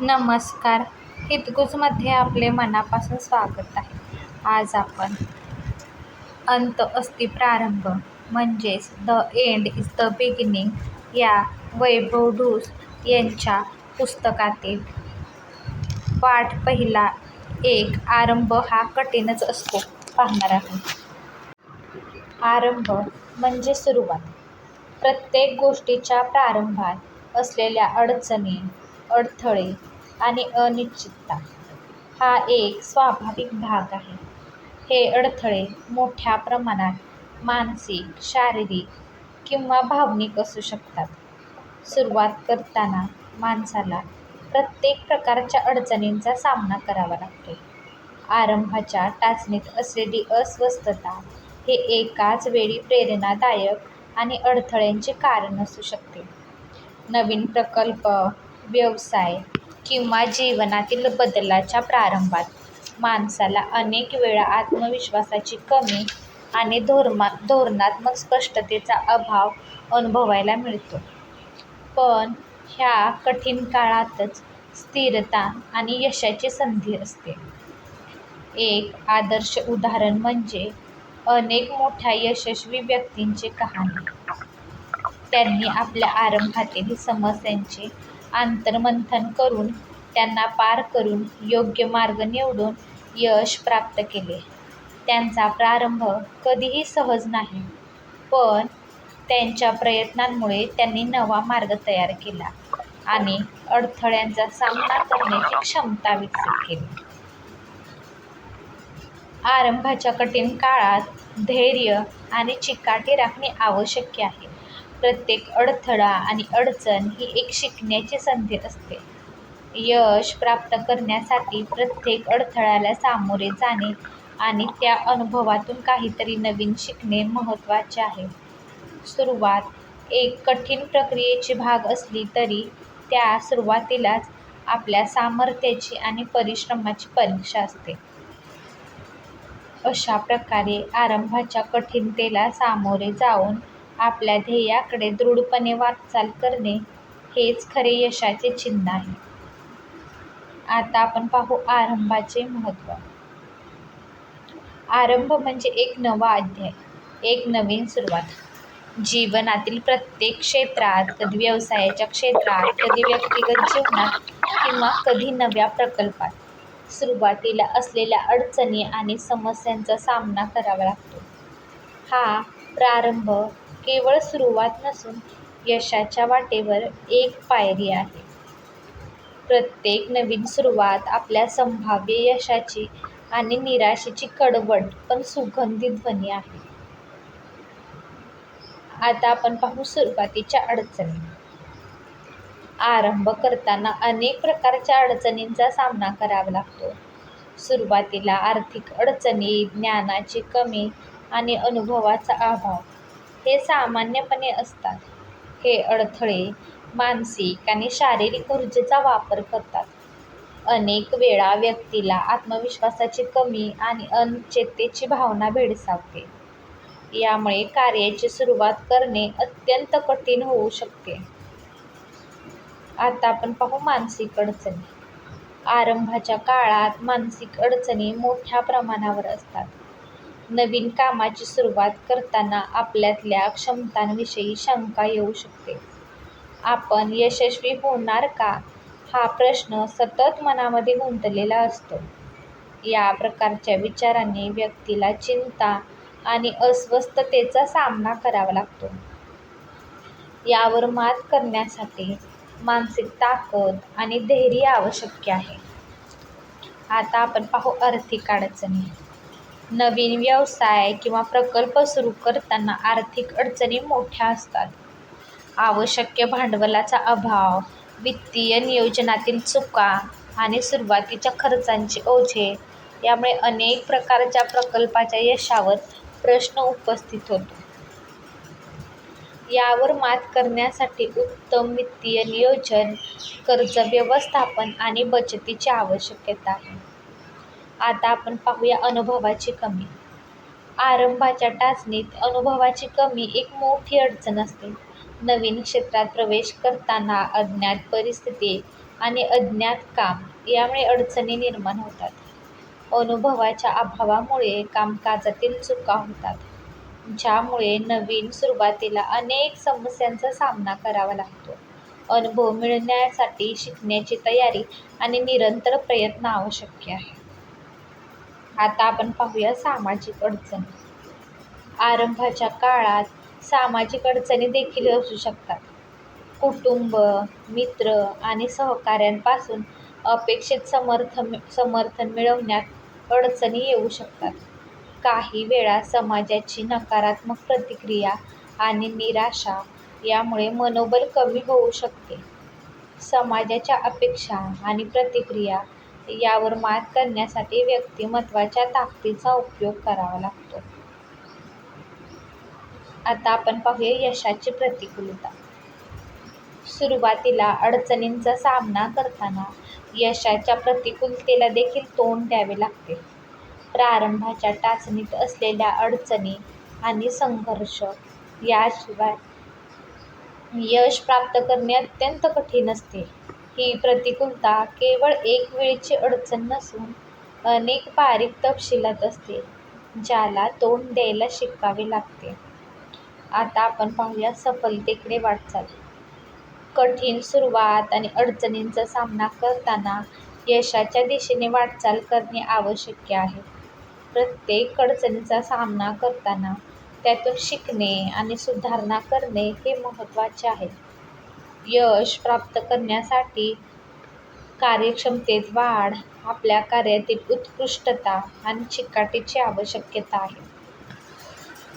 नमस्कार. हितगुजमध्ये आपले मनापासून स्वागत आहे. आज आपण अंत अस्ति प्रारंभ म्हणजेच the end is the beginning या वैभव ढूस यांच्या पुस्तकातील पाठ पहिला एक आरंभ हा कठीणच असतो. पाहणार आहोत. आरंभ म्हणजे सुरुवात. प्रत्येक गोष्टीच्या प्रारंभात असलेल्या अडचणी अडथळे आणि अनिश्चितता. हा एक स्वाभाविक भाग आहे. हे अडथळे मोठ्या प्रमाणात मानसिक शारीरिक किंवा भावनिक असू शकतात. सुरुवात करताना माणसाला प्रत्येक प्रकारच्या अडचणींचा सामना करावा लागतो. आरंभाच्या टाचणीत असलेली अस्वस्थता हे एकाच वेळी प्रेरणादायक आणि अडथळ्यांचे कारण असू शकते. नवीन प्रकल्प व्यवसाय किंवा जीवनातील बदलाच्या प्रारंभात माणसाला अनेक वेळा आत्मविश्वासाची कमी आणि धोरमा धोरणात्मक स्पष्टतेचा अभाव अनुभवायला मिळतो. पण ह्या कठीण काळातच स्थिरता आणि यशाची संधी असते. एक आदर्श उदाहरण म्हणजे अनेक मोठ्या यशस्वी व्यक्तींची कहाणी. त्यांनी आपल्या आरंभातील समस्यांचे आंतर्मंथन करून त्यांना पार करून योग्य मार्ग निवडून यश प्राप्त केले. त्यांचा प्रारंभ कधीही सहज नाही पण त्यांच्या प्रयत्नांमुळे त्यांनी नवा मार्ग तयार केला आणि अडथळ्यांचा सामना करण्याची क्षमता विकसित केली. आरंभाच्या कठीण काळात धैर्य आणि चिकाटी राखणे आवश्यक आहे. प्रत्येक अडथळा आणि अडचण ही एक शिकण्याची संधी असते. यश प्राप्त करण्यासाठी प्रत्येक अडथळ्याला सामोरे जाणे आणि त्या अनुभवातून काहीतरी नवीन शिकणे महत्त्वाचे आहे. सुरुवात एक कठीण प्रक्रियेची भाग असली तरी त्या सुरुवातीलाच आपल्या सामर्थ्याची आणि परिश्रमाची परीक्षा असते. अशा प्रकारे आरंभाच्या कठीणतेला सामोरे जाऊन आपल्या ध्येयाकडे दृढपणे वाटचाल करणे हेच खरे यशाचे चिन्ह आहे. आता आपण पाहू आरंभाचे महत्त्व. आरंभ म्हणजे एक नवा अध्याय एक नवीन सुरुवात. जीवनातील प्रत्येक क्षेत्रात कधी व्यवसायाच्या क्षेत्रात कधी व्यक्तिगत जीवनात किंवा कधी नव्या प्रकल्पात सुरुवातीला असलेल्या अडचणी आणि समस्यांचा सामना करावा लागतो. हा प्रारंभ केवळ सुरुवात नसून यशाच्या वाटेवर एक पायरी आहे. प्रत्येक नवीन सुरुवात आपल्या संभाव्य यशाची आणि निराशेची कडवट पण सुगंधी ध्वनी आहे. आता आपण पाहू सुरुवातीच्या अडचणी. आरंभ करताना अनेक प्रकारच्या अडचणींचा सामना करावा लागतो. सुरुवातीला आर्थिक अडचणी ज्ञानाची कमी आणि अनुभवाचा अभाव. हे सामान्यपणे असतात. हे अडथळे मानसिक आणि शारीरिक ऊर्जेचा वापर करतात. अनेक वेळा व्यक्तीला आत्मविश्वासाची कमी आणि अनिश्चिततेची भावना भेडसावते. यामुळे कार्याची सुरुवात करणे अत्यंत कठीण होऊ शकते. आता आपण पाहू मानसिक अडचणी. आरंभाच्या काळात मानसिक अडचणी मोठ्या प्रमाणावर असतात. नवीन कामाची सुरुवात करताना आपल्यातल्या क्षमतांविषयी शंका येऊ शकते. आपण यशस्वी होणार का? हा प्रश्न सतत मनामध्ये गुंतलेला असतो. या प्रकारच्या विचाराने व्यक्तीला चिंता आणि अस्वस्थतेचा सामना करावा लागतो. यावर मात करण्यासाठी मानसिक ताकद आणि धैर्य आवश्यक आहे. आता आपण पाहू आर्थिक अडचणी. नवीन व्यवसाय किंवा प्रकल्प सुरू करताना आर्थिक अडचणी मोठ्या असतात. आवश्यक भांडवलाचा अभाव वित्तीय नियोजनातील चुका आणि सुरुवातीच्या खर्चांचे ओझे यामुळे अनेक प्रकारच्या प्रकल्पाच्या यशावर प्रश्न उपस्थित होतो. यावर मात करण्यासाठी उत्तम वित्तीय नियोजन कर्ज व्यवस्थापन आणि बचतीची आवश्यकता आहे. आता आपण पाहूया अनुभवाची कमी. आरंभाच्या टाचणीत अनुभवाची कमी एक मोठी अडचण असते. नवीन क्षेत्रात प्रवेश करताना अज्ञात परिस्थिती आणि अज्ञात काम यामुळे अडचणी निर्माण होतात. अनुभवाच्या अभावामुळे कामकाजातील चुका होतात ज्यामुळे नवीन सुरुवातीला अनेक समस्यांचा सामना करावा लागतो. अनुभव मिळण्यासाठी शिकण्याची तयारी आणि निरंतर प्रयत्न आवश्यक आहे. आता आपण पाहूया सामाजिक अडचणी. आरंभाच्या काळात सामाजिक अडचणी देखील असू शकतात. कुटुंब मित्र आणि सहकाऱ्यांपासून अपेक्षित समर्थन समर्थन मिळवण्यात अडचणी येऊ शकतात. काही वेळा समाजाची नकारात्मक प्रतिक्रिया आणि निराशा यामुळे मनोबल कमी होऊ शकते. समाजाच्या अपेक्षा आणि प्रतिक्रिया यावर मात करण्यासाठी व्यक्तिमत्त्वाच्या ताकदीचा उपयोग करावा लागतो. आता आपण पाहूया यशाची प्रतिकूलता. सुरुवातीला अडचणींचा सामना करताना यशाच्या प्रतिकूलतेला देखील तोंड द्यावे लागते. प्रारंभाच्या टाचणीत असलेल्या अडचणी आणि संघर्ष याशिवाय यश प्राप्त करणे अत्यंत कठीण असते. ही प्रतिकूलता केवळ एक वेळची अडचण नसून अनेक बारीक तपशिलात असते ज्याला तोंड द्यायला शिकावे लागते. आता आपण पाहूया सफलतेकडे वाटचाल. कठीण सुरुवात आणि अडचणींचा सामना करताना यशाच्या दिशेने वाटचाल करणे आवश्यक आहे. प्रत्येक अडचणीचा सामना करताना त्यातून शिकणे आणि सुधारणा करणे हे महत्त्वाचे आहे. यश प्राप्त करण्यासाठी कार्यक्षमतेत वाढ आपल्या कार्यातील उत्कृष्टता आणि चिकाटीची आवश्यकता आहे.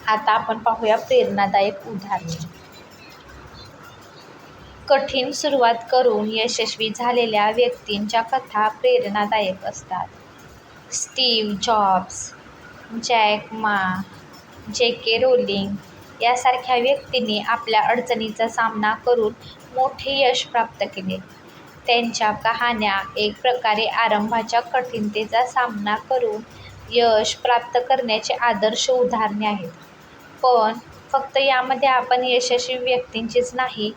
आता आपण पाहूया प्रेरणादायक उदाहरणे. कठीण सुरुवात करून यशस्वी झालेल्या व्यक्तींच्या कथा प्रेरणादायक असतात. स्टीव्ह जॉब्स जॅक मा जे के रोलिंग यासारख्या व्यक्तींनी आपल्या अडचणीचा सामना करून मोठे यश प्राप्त केले. त्यांच्या कहाण्या एक प्रकारे आरंभाच्या कठीणतेचा सामना करून यश प्राप्त करण्याचे आदर्श उदाहरणे आहेत. पण फक्त यामध्ये आपण यशस्वी व्यक्तींचीच नाही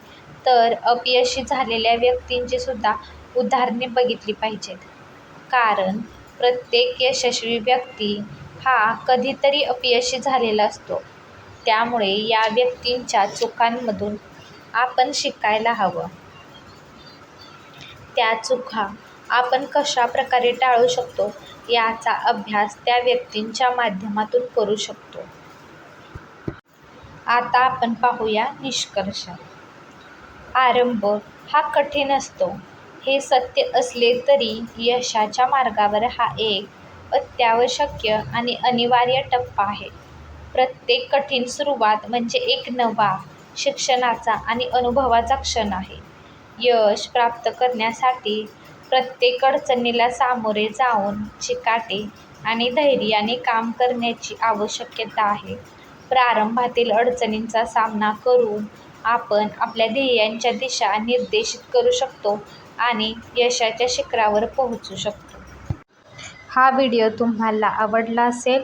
तर अपयशी झालेल्या व्यक्तींची सुद्धा उदाहरणे बघितली पाहिजेत. कारण प्रत्येक यशस्वी व्यक्ती हा कधीतरी अपयशी झालेला असतो. त्यामुळे या व्यक्तींच्या चुकांमधून आपण शिकायला हवं. त्या चुका आपण कशा प्रकारे टाळू शकतो याचा अभ्यास त्या व्यक्तींच्या माध्यमातून करू शकतो. आता आपण पाहूया निष्कर्ष. आरंभ हा कठीण असतो. हे सत्य असले तरी यशाच्या मार्गावर हा एक अत्यावश्यक आणि अनिवार्य टप्पा आहे. प्रत्येक कठीण सुरुवात म्हणजे एक नवा शिक्षणाचा आणि अनुभवाचा क्षण आहे. यश प्राप्त करण्यासाठी प्रत्येक अडचणीला सामोरे जाऊन चिकाटे आणि धैर्याने काम करण्याची आवश्यकता आहे. प्रारंभातील अडचणींचा सामना करून आपण आपल्या ध्येयांच्या दिशा निर्देशित करू शकतो आणि यशाच्या शिखरावर पोहोचू शकतो. हा व्हिडिओ तुम्हाला आवडला असेल